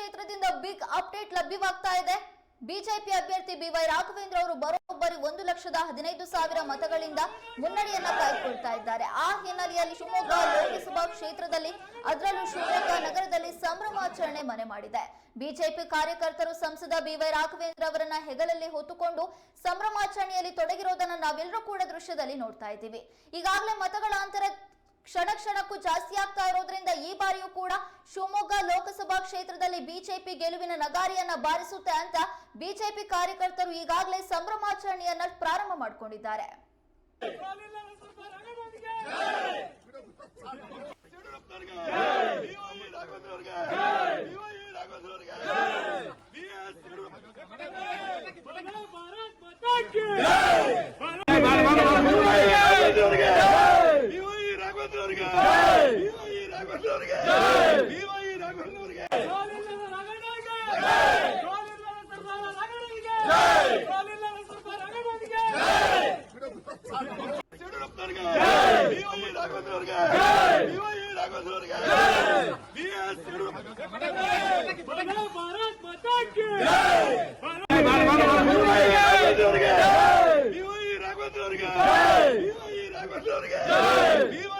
ಕ್ಷೇತ್ರದಿಂದ big update ಲಭ್ಯವಾಗ್ತಾ ಇದೆ. BJP ಅಭ್ಯರ್ಥಿ ಬಿವೈ ರಾಘವೇಂದ್ರ ಅವರು ಬರೋಬ್ಬರಿ ಒಂದು ಲಕ್ಷದ ಹದಿನೈದು ಸಾವಿರ ಮತಗಳಿಂದ ಮುನ್ನಡೆಯನ್ನ ಕಾಯ್ದುಕೊಳ್ತಾ ಇದ್ದಾರೆ. ಆ ಹಿನ್ನೆಲೆಯಲ್ಲಿ ಶಿವಮೊಗ್ಗ ಲೋಕಸಭಾ ಕ್ಷೇತ್ರದಲ್ಲಿ ಅದರಲ್ಲೂ ಶಿವಮೊಗ್ಗ ನಗರದಲ್ಲಿ ಸಂಭ್ರಮಾಚರಣೆ ಮನೆ ಮಾಡಿದೆ. ಬಿಜೆಪಿ ಕಾರ್ಯಕರ್ತರು ಸಂಸದ ಬಿವೈ ರಾಘವೇಂದ್ರ ಅವರನ್ನ ಹೆಗಲಲ್ಲಿ ಹೊತ್ತುಕೊಂಡು ಸಂಭ್ರಮಾಚರಣೆಯಲ್ಲಿ ತೊಡಗಿರೋದನ್ನ ನಾವೆಲ್ಲರೂ ಕೂಡ ದೃಶ್ಯದಲ್ಲಿ ನೋಡ್ತಾ ಇದ್ದೀವಿ. ಈಗಾಗಲೇ ಮತಗಳ ಅಂತರ ಕ್ಷಣ ಕ್ಷಣಕ್ಕೂ ಜಾಸ್ತಿ ಆಗ್ತಾ ಇರೋದ್ರಿಂದ ಈ ಬಾರಿಯೂ ಕೂಡ ಶಿವಮೊಗ್ಗ ಲೋಕಸಭಾ ಕ್ಷೇತ್ರದಲ್ಲಿ ಬಿಜೆಪಿ ಗೆಲುವಿನ ನಗಾರಿಯನ್ನ ಬಾರಿಸುತ್ತೆ ಅಂತ ಬಿಜೆಪಿ ಕಾರ್ಯಕರ್ತರು ಈಗಾಗಲೇ ಸಂಭ್ರಮಾಚರಣೆಯನ್ನ ಪ್ರಾರಂಭ ಮಾಡಿಕೊಂಡಿದ್ದಾರೆ. ಭಾರತ್ ಮಾತಾ ಕಿ ಕಾಲಿಲ್ಲದ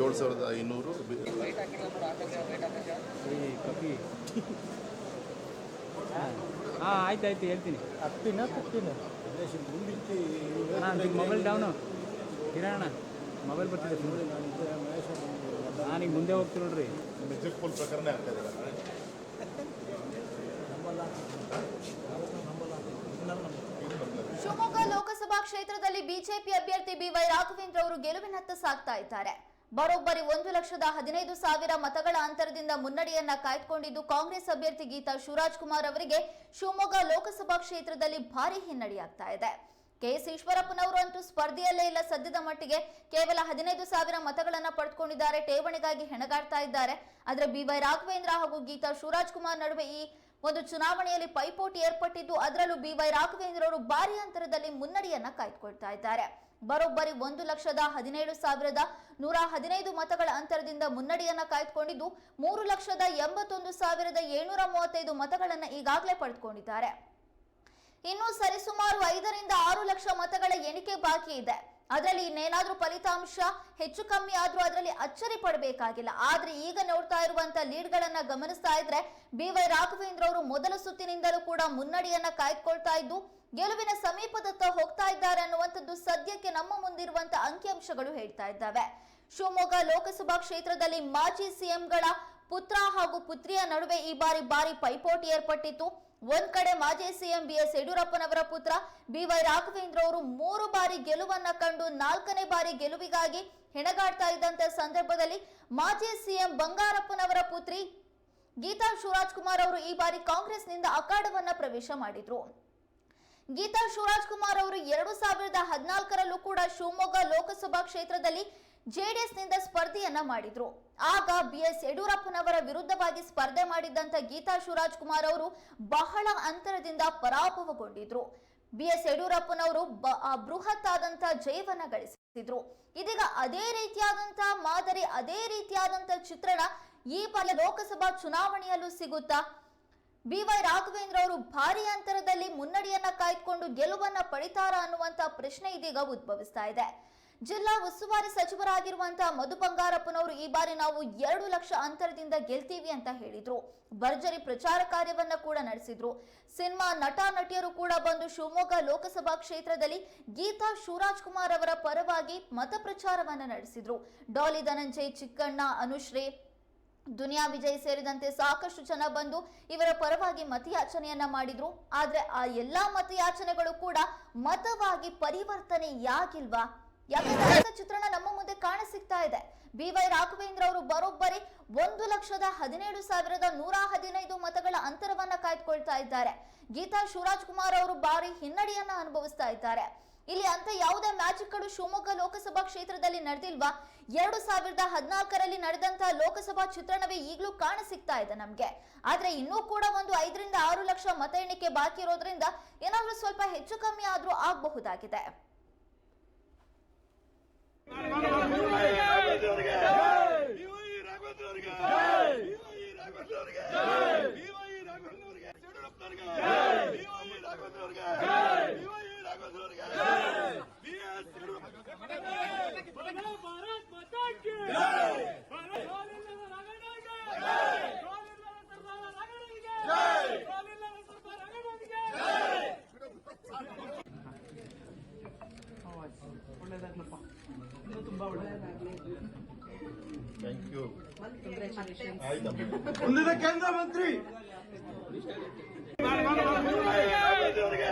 ಏಳು ಸಾವಿರದ ಐನೂರು. ಹಾಂ, ಆಯ್ತು ಆಯ್ತು ಹೇಳ್ತೀನಿ. ಹತ್ತಿನ ತಪ್ಪಿನ ಹಾಂ ಮೊಬೈಲ್ ಡೌನು ಕಿರಣ ಮೊಬೈಲ್ ಬರ್ತಿದೆ ನಾನು ಈಗ ಮುಂದೆ ಹೋಗ್ತೀನಿ ನೋಡ್ರಿ. ಪ್ರಕರಣ ಆಗ್ತಾ ಇದೆ. ಶಿವಮೊಗ್ಗ ಲೋಕಸಭಾ ಕ್ಷೇತ್ರದಲ್ಲಿ ಬಿಜೆಪಿ ಅಭ್ಯರ್ಥಿ ಬಿವೈ ರಾಘವೇಂದ್ರ ಅವರು ಗೆಲುವಿನತ್ತ ಸಾಗ್ತಾ ಇದ್ದಾರೆ. ಬರೋಬ್ಬರಿ ಒಂದು ಲಕ್ಷದ ಹದಿನೈದು ಸಾವಿರ ಮತಗಳ ಅಂತರದಿಂದ ಮುನ್ನಡೆಯನ್ನ ಕಾಯ್ದುಕೊಂಡಿದ್ದು ಕಾಂಗ್ರೆಸ್ ಅಭ್ಯರ್ಥಿ ಗೀತಾ ಶಿವರಾಜ್ ಕುಮಾರ್ ಅವರಿಗೆ ಶಿವಮೊಗ್ಗ ಲೋಕಸಭಾ ಕ್ಷೇತ್ರದಲ್ಲಿ ಭಾರಿ ಹಿನ್ನಡೆಯಾಗ್ತಾ ಇದೆ. ಕೆಎಸ್ ಈಶ್ವರಪ್ಪನವರು ಅಂತೂ ಸ್ಪರ್ಧೆಯಲ್ಲೇ ಇಲ್ಲ, ಸದ್ಯದ ಮಟ್ಟಿಗೆ ಕೇವಲ ಹದಿನೈದು ಸಾವಿರ ಮತಗಳನ್ನು ಪಡೆದುಕೊಂಡಿದ್ದಾರೆ ಠೇವಣಿಗಾಗಿ ಹೆಣಗಾಡ್ತಾ ಇದ್ದಾರೆ. ಆದ್ರೆ ಬಿವೈ ರಾಘವೇಂದ್ರ ಹಾಗೂ ಗೀತಾ ಶಿವರಾಜ್ ಕುಮಾರ್ ನಡುವೆ ಈ ಒಂದು ಚುನಾವಣೆಯಲ್ಲಿ ಪೈಪೋಟಿ ಏರ್ಪಟ್ಟಿದ್ದು, ಅದರಲ್ಲೂ ಬಿವೈ ರಾಘವೇಂದ್ರ ಅವರು ಭಾರಿ ಅಂತರದಲ್ಲಿ ಮುನ್ನಡೆಯನ್ನ ಕಾಯ್ದುಕೊಳ್ತಾ ಇದ್ದಾರೆ. ಬರೋಬ್ಬರಿ ಒಂದು ಲಕ್ಷದ ಹದಿನೇಳು ಸಾವಿರದ ನೂರ ಹದಿನೈದು ಮತಗಳ ಅಂತರದಿಂದ ಮುನ್ನಡೆಯನ್ನ ಕಾಯ್ದುಕೊಂಡಿದ್ದು, ಮೂರು ಲಕ್ಷದ ಎಂಬತ್ತೊಂದು ಸಾವಿರದ ಏಳ್ನೂರ ಮೂವತ್ತೈದು ಮತಗಳನ್ನು ಈಗಾಗಲೇ ಪಡೆದುಕೊಂಡಿದ್ದಾರೆ. ಇನ್ನು ಸರಿಸುಮಾರು ಐದರಿಂದ ಆರು ಲಕ್ಷ ಮತಗಳ ಎಣಿಕೆ ಬಾಕಿ ಇದೆ. ಅದರಲ್ಲಿ ಇನ್ನೇನಾದ್ರೂ ಫಲಿತಾಂಶ ಹೆಚ್ಚು ಕಮ್ಮಿ ಆದ್ರೂ ಅದರಲ್ಲಿ ಅಚ್ಚರಿ ಪಡಬೇಕಾಗಿಲ್ಲ. ಆದ್ರೆ ಈಗ ನೋಡ್ತಾ ಇರುವಂತ ಲೀಡ್ಗಳನ್ನ ಗಮನಿಸ್ತಾ ಇದ್ರೆ ಬಿ ವೈ ರಾಘವೇಂದ್ರ ಅವರು ಮೊದಲ ಸುತ್ತಿನಿಂದಲೂ ಕೂಡ ಮುನ್ನಡೆಯನ್ನ ಕಾಯ್ದುಕೊಳ್ತಾ ಇದ್ದು, ಗೆಲುವಿನ ಸಮೀಪದತ್ತ ಹೋಗ್ತಾ ಇದ್ದಾರೆ ಅನ್ನುವಂಥದ್ದು ಸದ್ಯಕ್ಕೆ ನಮ್ಮ ಮುಂದಿರುವಂತ ಅಂಕಿಅಂಶಗಳು ಹೇಳ್ತಾ ಇದ್ದಾವೆ. ಶಿವಮೊಗ್ಗ ಲೋಕಸಭಾ ಕ್ಷೇತ್ರದಲ್ಲಿ ಮಾಜಿ ಸಿಎಂಗಳ ಪುತ್ರ ಹಾಗೂ ಪುತ್ರಿಯ ನಡುವೆ ಈ ಬಾರಿ ಭಾರಿ ಪೈಪೋಟಿ ಏರ್ಪಟ್ಟಿತ್ತು. ಒಂದ್ ಕಡೆ ಮಾಜಿ ಸಿಎಂ ಬಿ ಎಸ್ ಯಡಿಯೂರಪ್ಪನವರ ಪುತ್ರ ಬಿ ವೈ ರಾಘವೇಂದ್ರ ಅವರು ಮೂರು ಬಾರಿ ಗೆಲುವನ್ನ ಕಂಡು ನಾಲ್ಕನೇ ಬಾರಿ ಗೆಲುವಿಗಾಗಿ ಹೆಣಗಾಡ್ತಾ ಇದ್ದಂತ ಸಂದರ್ಭದಲ್ಲಿ ಮಾಜಿ ಸಿಎಂ ಬಂಗಾರಪ್ಪನವರ ಪುತ್ರಿ ಗೀತಾ ಶಿವರಾಜ್ ಕುಮಾರ್ ಅವರು ಈ ಬಾರಿ ಕಾಂಗ್ರೆಸ್ನಿಂದ ಅಖಾಡವನ್ನ ಪ್ರವೇಶ ಮಾಡಿದ್ರು. ಗೀತಾ ಶಿವರಾಜ್ ಕುಮಾರ್ ಅವರು ಎರಡು ಸಾವಿರದ ಹದಿನಾಲ್ಕರಲ್ಲೂ ಕೂಡ ಶಿವಮೊಗ್ಗ ಲೋಕಸಭಾ ಕ್ಷೇತ್ರದಲ್ಲಿ ಜೆಡಿಎಸ್ನಿಂದ ಸ್ಪರ್ಧೆಯನ್ನ ಮಾಡಿದ್ರು. ಆಗ ಬಿ ಎಸ್ ಯಡಿಯೂರಪ್ಪನವರ ವಿರುದ್ಧವಾಗಿ ಸ್ಪರ್ಧೆ ಮಾಡಿದ್ದಂತ ಗೀತಾ ಶಿವರಾಜ್ ಕುಮಾರ್ ಅವರು ಬಹಳ ಅಂತರದಿಂದ ಪರಾಭವಗೊಂಡಿದ್ರು. ಬಿ ಎಸ್ ಯಡಿಯೂರಪ್ಪನವರು ಬೃಹತ್ ಆದಂತ ಜಯವನ್ನ ಗಳಿಸಿದ್ರು. ಇದೀಗ ಅದೇ ರೀತಿಯಾದಂತ ಮಾದರಿ, ಅದೇ ರೀತಿಯಾದಂತ ಚಿತ್ರಣ ಈ ಬಾರಿ ಲೋಕಸಭಾ ಚುನಾವಣೆಯಲ್ಲೂ ಸಿಗುತ್ತಾ? ಬಿ ವೈ ರಾಘವೇಂದ್ರ ಅವರು ಭಾರಿ ಅಂತರದಲ್ಲಿ ಮುನ್ನಡೆಯನ್ನ ಕಾಯ್ದುಕೊಂಡು ಗೆಲುವನ್ನ ಪಡಿತಾರ ಅನ್ನುವಂತ ಪ್ರಶ್ನೆ ಇದೀಗ ಉದ್ಭವಿಸ್ತಾ ಇದೆ. ಜಿಲ್ಲಾ ಉಸ್ತುವಾರಿ ಸಚಿವರಾಗಿರುವಂತಹ ಮಧು ಬಂಗಾರಪ್ಪನವರು ಈ ಬಾರಿ ನಾವು ಎರಡು ಲಕ್ಷ ಅಂತರದಿಂದ ಗೆಲ್ತೀವಿ ಅಂತ ಹೇಳಿದ್ರು. ಭರ್ಜರಿ ಪ್ರಚಾರ ಕಾರ್ಯವನ್ನ ಕೂಡ ನಡೆಸಿದ್ರು. ಸಿನಿಮಾ ನಟ ನಟಿಯರು ಕೂಡ ಬಂದು ಶಿವಮೊಗ್ಗ ಲೋಕಸಭಾ ಕ್ಷೇತ್ರದಲ್ಲಿ ಗೀತಾ ಶಿವರಾಜ್ ಕುಮಾರ್ ಅವರ ಪರವಾಗಿ ಮತ ಪ್ರಚಾರವನ್ನ ನಡೆಸಿದ್ರು. ಡಾಲಿ ಧನಂಜಯ್, ಚಿಕ್ಕಣ್ಣ, ಅನುಶ್ರೀ, ದುನಿಯಾ ವಿಜಯ್ ಸೇರಿದಂತೆ ಸಾಕಷ್ಟು ಜನ ಬಂದು ಇವರ ಪರವಾಗಿ ಮತಯಾಚನೆಯನ್ನ ಮಾಡಿದ್ರು. ಆದ್ರೆ ಆ ಎಲ್ಲಾ ಮತಯಾಚನೆಗಳು ಕೂಡ ಮತವಾಗಿ ಪರಿವರ್ತನೆಯಾಗಿಲ್ವಾ? ಅದರ ಚಿತ್ರಣ ನಮ್ಮ ಮುಂದೆ ಕಾಣಸಿಗ್ತಾ ಇದೆ. ಬಿ ವೈ ರಾಘವೇಂದ್ರ ಅವರು ಬರೋಬ್ಬರಿ ಒಂದು ಲಕ್ಷದ ಹದಿನೇಳು ಸಾವಿರದ ನೂರ ಹದಿನೈದು ಮತಗಳ ಅಂತರವನ್ನ ಕಾಯ್ದುಕೊಳ್ತಾ ಇದ್ದಾರೆ. ಗೀತಾ ಶಿವರಾಜ್ ಕುಮಾರ್ ಅವರು ಭಾರಿ ಹಿನ್ನಡೆಯನ್ನ ಅನುಭವಿಸ್ತಾ ಇದ್ದಾರೆ. ಇಲ್ಲಿ ಅಂತ ಯಾವುದೇ ಮ್ಯಾಜಿಕ್ಗಳು ಶಿವಮೊಗ್ಗ ಲೋಕಸಭಾ ಕ್ಷೇತ್ರದಲ್ಲಿ ನಡೆದಿಲ್ವಾ? ಎರಡು ಸಾವಿರದ ಹದಿನಾಲ್ಕರಲ್ಲಿ ನಡೆದಂತಹ ಲೋಕಸಭಾ ಚಿತ್ರಣವೇ ಈಗಲೂ ಕಾಣಸಿಗ್ತಾ ಇದೆ ನಮ್ಗೆ. ಆದ್ರೆ ಇನ್ನೂ ಕೂಡ ಒಂದು ಐದರಿಂದ ಆರು ಲಕ್ಷ ಮತ ಎಣಿಕೆ ಬಾಕಿ ಇರೋದ್ರಿಂದ ಏನಾದ್ರೂ ಸ್ವಲ್ಪ ಹೆಚ್ಚು ಕಮ್ಮಿ ಆದ್ರೂ ಆಗಬಹುದಾಗಿದೆ. ಬಿವೈ ಒಳ್ಳೇದಾಗ್ಲಪ್ಪ. ಇನ್ನೂ ತುಂಬಾ ಒಳ್ಳೇದಾಗಲಿ. ಥ್ಯಾಂಕ್ ಯು ಮುಂದಿನ ಕೇಂದ್ರ ಮಂತ್ರಿ. ರಾಘವೇಂದ್ರವರಿಗೆ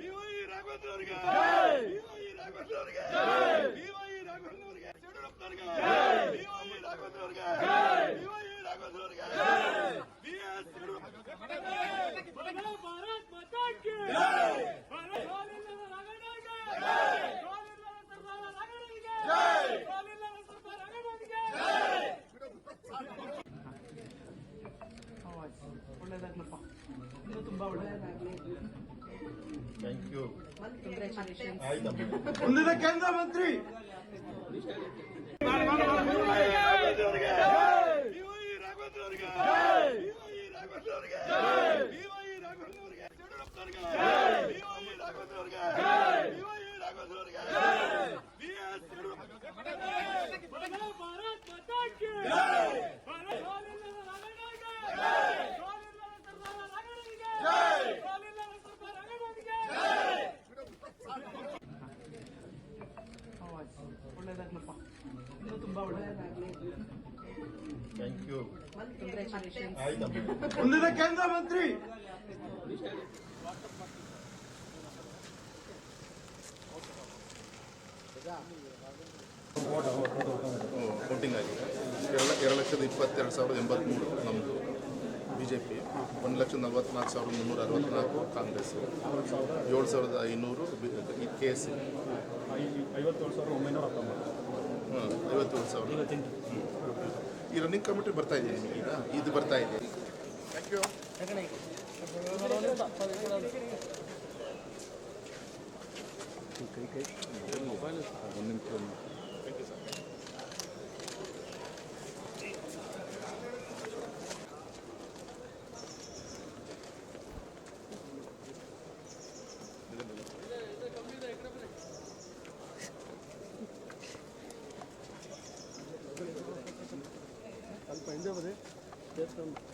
ಬಿವೈ ರಾಘವೇಂದ್ರವರಿಗೆ ಬಿವೈ ರಾಘವೇಂದ್ರವರಿಗೆ ಬಿವೈ ರಾಘವೇಂದ್ರವರಿಗೆ ಯಡಿಯೂರಪ್ಪನವರಿಗೆ ಬಿವೈ ರಾಘವೇಂದ್ರವರಿಗೆ ಬಿವೈ ರಾಘವೇಂದ್ರವರಿಗೆ ಬಿಎಸ್ ಭಾರತ್ ಮಾತಾ ಕಿ ಗೋಲಿಲ್ಲದ ರಗಡಗೆ ಗೋಲಿಲ್ಲದ ಸರ್ದಾರ ರಗಡಗೆ ಗೋಲಿಲ್ಲದ ಸರ್ದಾರ ರಗಡಗೆ ಒಳ್ಳೇದಾಗ್ಲಪ್ಪ ಇನ್ನೂ ತುಂಬ ಒಳ್ಳೇದಾಗಲಿ ಥ್ಯಾಂಕ್ ಯು ಆಯ್ತಮ್ಮ ಮುಂದಿನ ಕೇಂದ್ರ ಮಂತ್ರಿ ರಾಘವೇಂದ್ರವರಿಗೆ ಬಿವೈ ರಾಘವೇಂದ್ರವರಿಗೆ ಬಿವೈ ರಾಘವೇಂದ್ರವರಿಗೆ ಬಿವೈ ರಾಘವೇಂದ್ರವರಿಗೆ ಯಡಿಯೂರಪ್ಪನವರಿಗೆ ಬಿವೈ ರಾಘವೇಂದ್ರವರಿಗೆ ಬಿವೈ ರಾಘವೇಂದ್ರವರಿಗೆ ಬಿಎಸ್ ಭಾರತ್ ಮಾತಾ ಕಿ ಗೋಲಿಲ್ಲದ ರಗಡಗೆ ಗೋಲಿಲ್ಲದ ಸರ್ದಾರ ರಗಡಗೆ ಗೋಲಿಲ್ಲದ ಸರ್ದಾರ ರಗಡಗೆ ಒಳ್ಳೇದಾಗ್ಲಪ್ಪ ಇನ್ನೂ ತುಂಬ ಒಳ್ಳೇದಾಗಲಿ ಥ್ಯಾಂಕ್ ಯು ಮುಂದಿನ ಕೇಂದ್ರ ಮಂತ್ರಿ. ವೋಟಿಂಗ್ ಆಗಿದೆ. ಎರಡು ಎರಡು ಲಕ್ಷದ ಇಪ್ಪತ್ತೆರಡು ಸಾವಿರದ ಎಂಬತ್ತ್ಮೂರು ನಮ್ಮದು ಬಿ ಜೆ ಪಿ ಒಂದು ಲಕ್ಷದ ನಲವತ್ತ್ನಾಲ್ಕು ಸಾವಿರದ ಮುನ್ನೂರ ಅರವತ್ತ್ನಾಲ್ಕು ಕಾಂಗ್ರೆಸ್ ಏಳು ಸಾವಿರದ ಐನೂರು ಕೆ ಎಸ್ ಐವತ್ತೇಳು ಸಾವಿರದ ಒಂಬೈನೂರ ಹತ್ತೊಂಬತ್ತು. ಹಾಂ ಐವತ್ತೇಳು ಸಾವಿರ ಈ ರನ್ನಿಂಗ್ ಕಮಿಟಿ ಬರ್ತಾ ಇದೆ ಈಗ? ಇದು ಬರ್ತಾ ಇದೆ. ಥ್ಯಾಂಕ್ ಯು ಮೊಬೈಲ್ ಒಂದು ಯು ಸ್ವಲ್ಪ ಹಿಂದೆ ಬರೀ